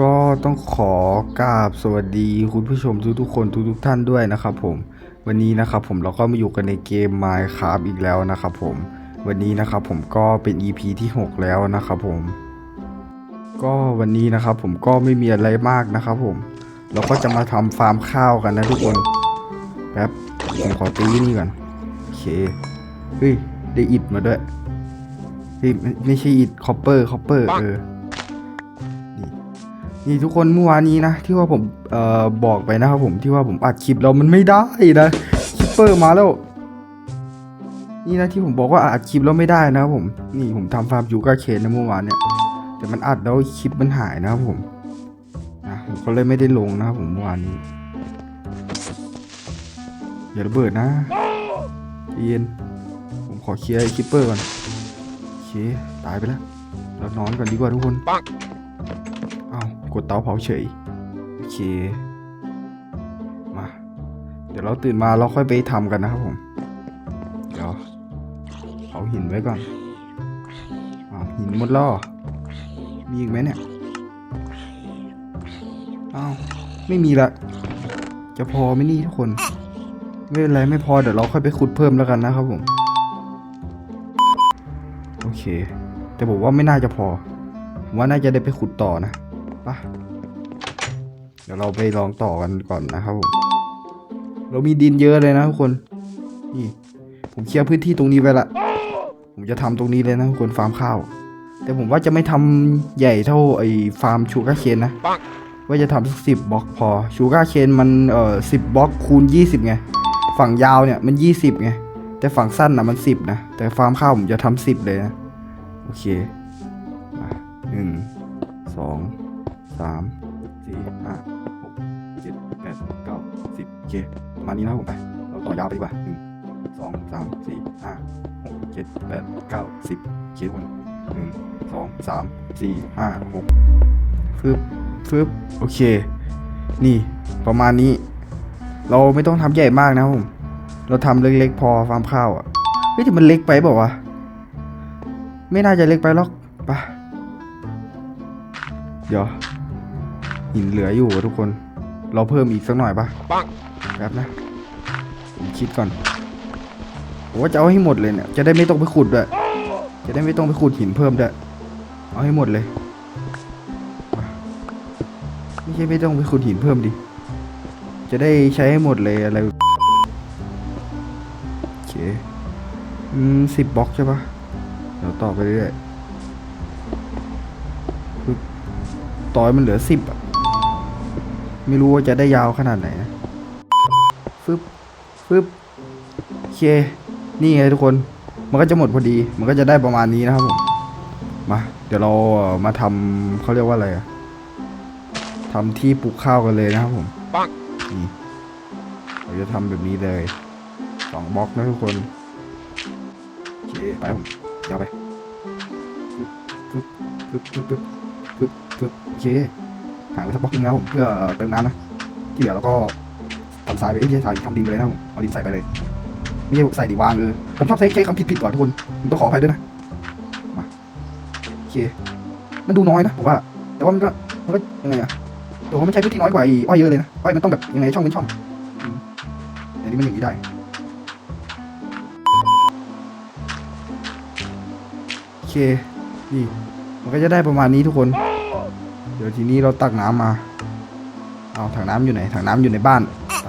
ก็ต้องขอกราบสวัสดีคุณผู้ชมทุกๆคนทุกๆท่านด้วยนะครับผมวันนี้นะครับผมเราก็มาอยู่กันในเกม Minecraft อีกแล้วนะครับผมวันนี้นะครับผมก็เป็น EP ที่ 6 แล้วนะครับผม ก็วันนี้นะครับผมก็ไม่มีอะไรมากนะครับผม เราก็จะมาทำฟาร์มข้าวกันนะทุกคนแป๊บผมขอตีนี่ก่อนโอเคเฮ้ยได้อิดมาด้วยเฮ้ยไม่ไม่ใช่อิดคอปเปอร์คอปเปอร์เออ นี่ทุกคนเมื่อวานนี้นะ ที่ว่าผมเอ่อบอกไปนะครับผมที่ว่าผมอัดคลิปแล้วมันไม่ได้นะคิปเปอร์มาแล้ว นี่นะที่ผมบอกว่าอัดคลิปแล้วไม่ได้นะครับผม นี่ผมทำฟาร์มยูกาเคนนะเมื่อวานเนี่ย แต่มันอัดแล้วคลิปมันหายนะครับผมนะผมก็เลยไม่ได้ลงนะครับผมเมื่อวานนี้อย่าระเบิดนะเย็นผมขอเคลียร์คิปเปอร์ก่อนโอเคตายไปแล้วเรานอนก่อนดีกว่าทุกคน กดเตาเผาเฉย โอเค มา เดี๋ยวเราตื่นมาเราค่อยไปทำกันนะครับผม เดี๋ยวเผาหินไว้ก่อนอ้าวหินหมดล้วเหรอมีอีกไหมเนี่ย อ้าว ไม่มีละ จะพอไหมนี่ทุกคน ไม่เป็นไรไม่พอเดี๋ยวเราค่อยไปขุดเพิ่มแล้วกันนะครับผม โอเค แต่ผมว่าไม่น่าจะพอ ผมว่าน่าจะได้ไปขุดต่อนะ ปะเดี๋ยวเราไปลองต่อกันก่อนนะครับผมเรามีดินเยอะเลยนะทุกคน นี่ ผมเคลียร์พื้นที่ตรงนี้ไปละ ผมจะทำตรงนี้เลยนะทุกคนฟาร์มข้าว แต่ผมว่าจะไม่ทำใหญ่เท่าไอ้ฟาร์มชูการ์เคนนะ ว่าจะทำสักสิบบล็อกพอ ชูการ์เคนมันเอ่อสิบบล็อกคูณยี่สิบไง ฝั่งยาวเนี่ยมันยี่สิบไง แต่ฝั่งสั้นนะมันสิบนะ แต่ฟาร์มข้าวผมจะทำสิบเลยนะ โอเคหนึ่งสอง สามสี่ห้าหกเจ็ดแปดเก้าสิบโอเคประมาณนี้นะครับผมไปเราต่อยาวไปดีกว่าหนึ่งสองสามสี่ห้าหกเจ็ดแปดเก้าสิบโอเคทุกคนหนึ่งสองสามสี่ห้าหกฟึบฟึบโอเค นี่ประมาณนี้ เราไม่ต้องทำใหญ่มากนะผมเราทำเล็กๆพอฟาร์มข้าวอะเฮ้ยแต่มันเล็กไปบอกว่าวะไม่น่าจะเล็กไปหรอกไปะเดี๋ยว หินเหลืออยู่อะทุกคน เราเพิ่มอีกสักหน่อยปะปังแป๊บนะ ผมคิดก่อนผมว่าจะเอาให้หมดเลยเนี่ย จะได้ไม่ต้องไปขุดด้วย จะได้ไม่ต้องไปขุดหินเพิ่มด้วยเอาให้หมดเลยมาไม่ใช่ไม่ต้องไปขุดหินเพิ่มดิ จะได้ใช้ให้หมดเลยอะไรโอเค อืมสิบบล็อกใช่ปะเดี๋ยวต่อไปเรื่อยๆต่อยมันเหลือสิบอะ ไม่รู้ว่าจะได้ยาวขนาดไหนนะฟึบฟึบโอเค นี่ไงทุกคน มันก็จะหมดพอดี มันก็จะได้ประมาณนี้นะครับผมมา เดี๋ยวเรามาทำเขาเรียกว่าอะไรอะทำที่ปลูกข้าวกันเลยนะครับผมปังนี่เราจะทำแบบนี้เลยสองบล็อกนะทุกคนโอเคไปผมยาวไปฟึบฟึบฟึบฟึบฟึบฟึบโอเค หายไปสักบล็อกนึงแล้วเพื่อเติมน้ำนะที่เหลือเราก็ทำทรายไปเอ้ยไม่ใช่ทรายทำดินไปเลยนะเอาดินใส่ไปเลยไม่ใช่ใส่ดิวางเออผมชอบใช้ใช้คำผิดๆก่อนทุกคนผมต้องขออภัยด้วยนะมาโอเคมันดูน้อยนะผมว่า แต่ว่ามันก็มันก็ยังไงอะแต่ว่ามันใช้พื้นที่น้อยกว่าอ้อยเยอะเลยนะอ้อยมันต้องแบบยังไงช่องเป็นช่องอืมแต่นี่มันอย่างนี้ได้โอเคนี่มันก็จะได้ประมาณนี้ทุกคน ดี๋ยวทีนี้เราตักน้ำมา เอาถังน้ำอยู่ไหน ถังน้ำอยู่ในบ้าน ไป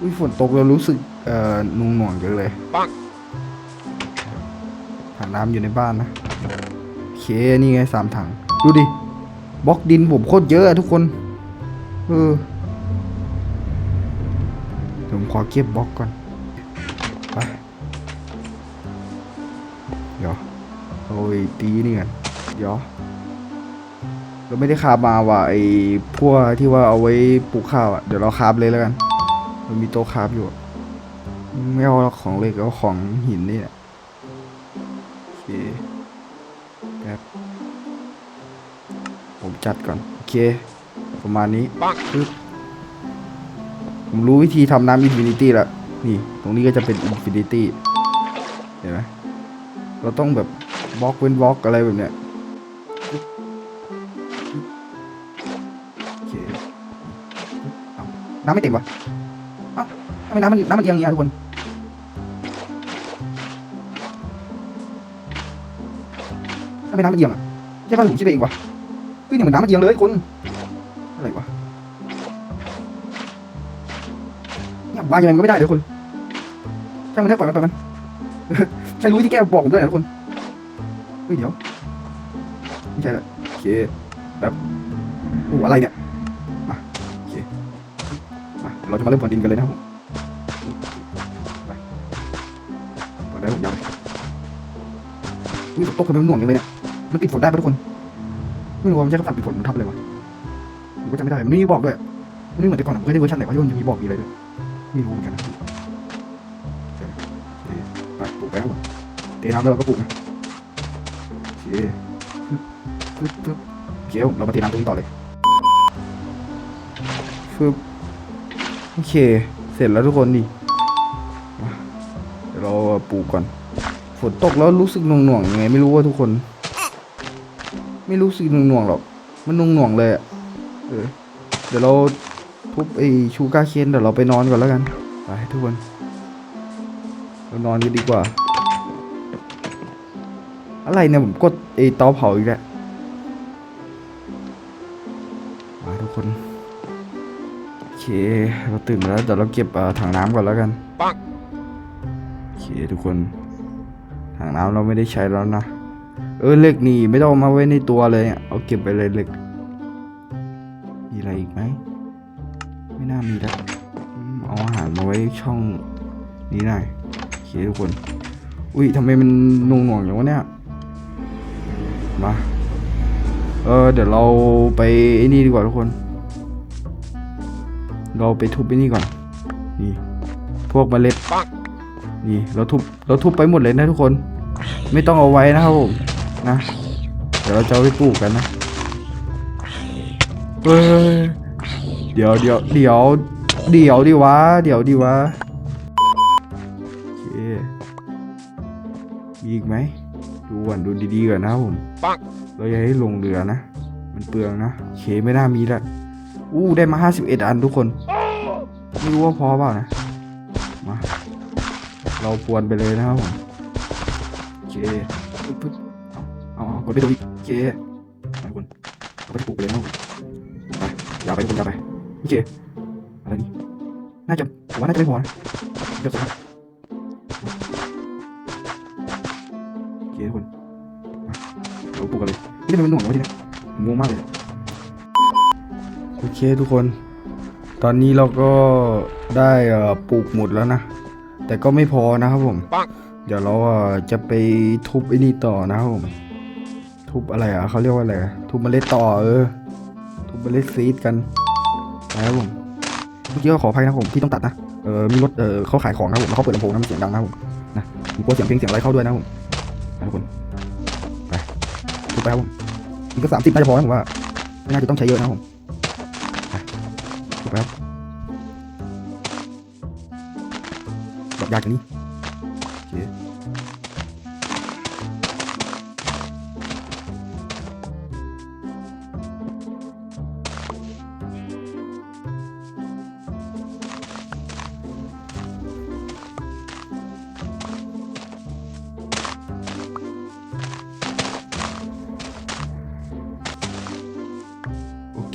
อุ้ยฝนตกเรารู้สึกเอ่อนุ่งหน่วงจังเลยปังถังน้ำอยู่ในบ้านนะโอเคนี่ไงสามถัง ดูดิ บล็อกดินผมโคตรเยอะอะทุกคน เออเดี๋ยวผมขอเก็บบล็อกก่อน ไป เดี๋ยวเอาไอ้ตีนี่กันเดี๋ยว เราไม่ได้คาบมาว่ะไอ้พวกที่ว่าเอาไว้ปลูกข้าวอะเดี๋ยวเราคาบเลยแล้วกัน มันมีโต๊ะคาบอยู่ไม่เอาของเหล็กเอาของหินนี่แหละโอเคแป๊บผมจัดก่อนโอเค ประมาณนี้ปึ๊บผมรู้วิธีทำน้ำอินฟินิตี้แล้วนี่ ตรงนี้ก็จะเป็นอินฟินิตี้เห็นไหมเราต้องแบบบล็อกเว้นบล็อกอะไรแบบเนี้ย น้ำไม่เต็มวะเอ้าทำไมน้ำมันน้ำมันเอียงอย่างเงี้ยทุกคนทำไมน้ำมันเอียงอะใช่ป่ะผมคิดไปเองวะเฮ้ยเนี่ยเหมือนน้ำมันเอียงเลยคุณอะไรวะเนี่ยบ้ายังไงมันก็ไม่ได้เลยคุณช่างมันเถอะปล่อยมันปล่อยมันใช่รู้ที่แกบอกผมด้วยนะทุกคนเฮ้ยเดี๋ยวไม่ใช่ละโอเคแบบโอ้อะไรเนี่ย เราจะมาเริ่มผ่อนดินกันเลยนะครับผมไปผ่อนได้ผมยาวเลยนี่ฝนตกทำไมมันหน่วงอย่างเลยเนี่ยมันปิดฝนได้ปะทุกคนไม่รู้ว่ามันใช้คำสั่งปิดฝนมันทำอะไรวะผมก็จำไม่ได้มันไม่มีบอกด้วยมันไม่เหมือนแต่ก่อนผมเคยได้เวอร์ชันไหนวะที่มันจะมีบอกมีอะไรด้วยไม่รู้เหมือนกันนะไปปลูกไปครับผมเทน้ำแล้วเราก็ปลูกนะโอเคปึ๊บปึ๊บโอเคผมเรามาเทน้ำตรงนี้ต่อเลยฟึบ โอเค เสร็จแล้วทุกคนดิเดี๋ยวเราปลูกก่อน ฝนตกแล้วรู้สึกหน่วงหน่วงๆยังไง ไม่รู้ว่าทุกคน ไม่รู้สึกหน่วงหน่วงๆหรอก มันหน่วงหน่วงๆเลยอะเออ เดี๋ยวเราทุบไอชูการ์เคนเดี๋ยวเราไปนอนก่อนแล้วกัน ไปทุกคน เรานอนกันดีกว่า อะไรเนี่ยผมกดไอเตาเผาอีกแล้วมาทุกคน เคเราตื่นมาแล้วเดี๋ยวเราเก็บเอ่อถังน้ำก่อนแล้วกันโอเคทุกคน ถังน้ำเราไม่ได้ใช้แล้วนะ เออเหล็กนี่ไม่ต้องเอามาไว้ในตัวเลยอะเอาเก็บไปเลยเหล็ก มีอะไรอีกไหม ไม่น่ามีแล้วอืมเอาอาหารมาไว้ช่องนี้ได้โอเคทุกคน อุ้ยทำไมมันหน่วงหน่วงๆอย่างวะเนี่ย มา เออเดี๋ยวเราไปไอ้นี่ดีกว่าทุกคน เราไปทุบไอ้นี่ก่อน นี่ พวกเมล็ดนี่ เราทุบ เราทุบไปหมดเลยนะทุกคน ไม่ต้องเอาไว้นะครับผม นะ เดี๋ยวเราจะเอาไปปลูกกันนะเฮ้ยเดี๋ยวเดี๋ยวเดี๋ยว เดี๋ยวดิวะ เดี๋ยวดิวะโอเคมีอีกไหม ดูก่อนดูดีๆก่อนนะครับผม เราอย่าให้ลงเรือนะ มันเปลืองนะโอเคไม่น่ามีละ อู้ได้มา 51 อันทุกคน ไม่รู้ว่าพอเปล่านะ มา เราพวนไปเลยนะครับผมโอเคปึ๊บเอาเอากดไปตรงนี้โอเคไปคุณเอาไปปลูกไปเลยนะไปอย่าไปทุกคนอย่าไปโอเคอะไรนี่น่าจะผมว่าน่าจะไม่พอนะเดี๋ยวสิครับโอเคทุกคนเราปลูกกันเลยนี่ทำไมมันหน่วงวะทีเนี้งงมากเลย โอเคทุกคน ตอนนี้เราก็ได้เอ่อปลูกหมดแล้วนะ แต่ก็ไม่พอนะครับผม เดี๋ยวเราอะจะไปทุบไอ้นี่ต่อนะครับผม ทุบอะไรอะเขาเรียกว่าอะไรอะทุบเมล็ดต่อเออ ทุบเมล็ดซีดกันนะครับผมเมื่อกี้ก็ขออภัยนะครับผมที่ต้องตัดนะ เออมีรถเออเขาขายของนะครับผมแล้วเขาเปิดลำโพงนะมันเสียงดังนะครับผมนะผมกลัวเสียงเพลงเสียงอะไรเข้าด้วยนะครับผมไปทุกคนไปทุบไปครับผมอีกก็สามสิบน่าจะพอนะผมว่าไม่น่าจะต้องใช้เยอะนะครับผมไป แบไปครับดอกยากจังนี่โอเค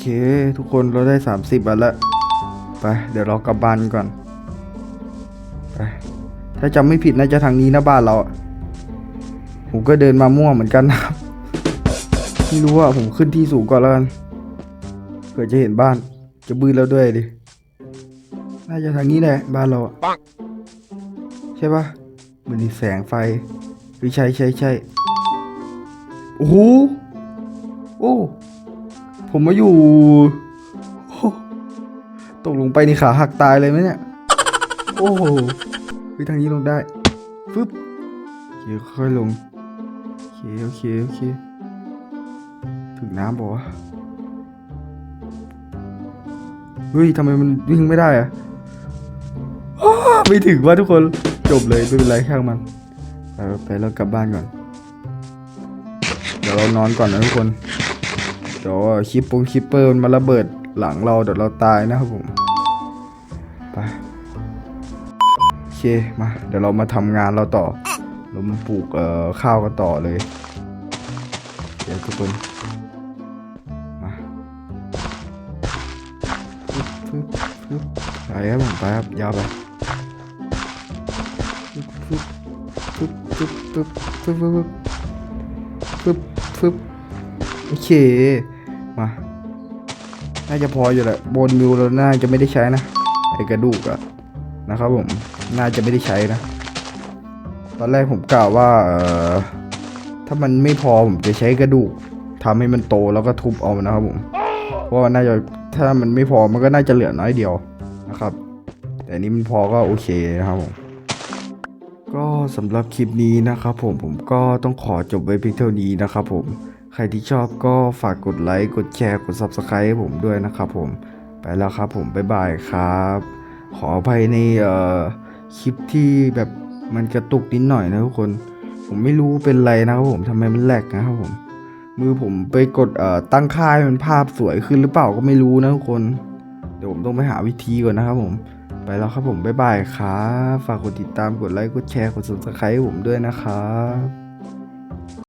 เคทุกคนเราได้ 30อันละไปเดี๋ยวเรากลับบ้านก่อนไปถ้าจำไม่ผิดน่าจะทางนี้นะบ้านเราอะผมก็เดินมามั่วเหมือนกันนะครับไม่รู้ว่าผมขึ้นที่สูงก่อนแล้วกันเผื่อจะเห็นบ้าน จะบืนแล้วด้วยดิน่าจะทางนี้แหละบ้านเราอะใช่ปะมันมีแสงไฟหรือใช่ใช่ใช่โอ้โหโอ้ ผมมาอยู่ ตกลงไปนี่ขาหักตายเลยไหมเนี่ย โอ้โหเฮ้ยทางนี้ลงได้ฟึบโอเคค่อยลง โอเค โอเค โอเค ถึงน้ำบอกว่าวะเฮ้ยทำไมมันวิ่งไม่ได้อะไม่ถึงว่าทุกคน จบเลยไม่เป็นไรช่างมันไปไปแล้วกลับบ้านก่อน เดี๋ยวเรานอนก่อนนะทุกคน ดี๋ยวคิปปงคิปเปอร์มันมาระเบิดหลังเราเดี๋ยวเราตายนะครับผมไปโอเคมาเดี๋ยวเรามาทำงานเราต่อ เรามาปลูกเอ่อข้าวกันต่อเลยเดี๋ยวทุกคนมาไปครับผมไปครับยาวไปปึ๊บปึ๊บปึ๊บปึ๊บปึ๊บปึ๊บโอเค มา น่าจะพออยู่แหละบนมิวเราน่าจะไม่ได้ใช้นะ ไอกระดูกอะนะครับผม น่าจะไม่ได้ใช้นะ ตอนแรกผมกล่าวว่าเออถ้ามันไม่พอผมจะใช้กระดูกทำให้มันโตแล้วก็ทุบเอานะครับผม เพราะว่าน่าจะถ้ามันไม่พอมันก็น่าจะเหลือน้อยเดียวนะครับ แต่นนี้มันพอก็โอเคนะครับผมก็สำหรับคลิปนี้นะครับผมผมก็ต้องขอจบไว้เพียงเท่านี้นะครับผม ใครที่ชอบก็ฝากกดไลค์กดแชร์กด Subscribe ให้ผมด้วยนะครับผมไปแล้วครับผมบ๊ายบายครับ ขออภัยในเอ่อคลิปที่แบบมันกระตุกนิดหน่อยนะทุกคน ผมไม่รู้เป็นไรนะครับผมทำไมมันแหลกนะครับผมมือผมไปกดเอ่อตั้งค่าให้มันภาพสวยขึ้นหรือเปล่าก็ไม่รู้นะทุกคน เดี๋ยวผมต้องไปหาวิธีก่อนนะครับผมไปแล้วครับผมบ๊ายบายครับฝากกดติดตามกดไลค์กดแชร์กด Subscribe ให้ผมด้วยนะครับ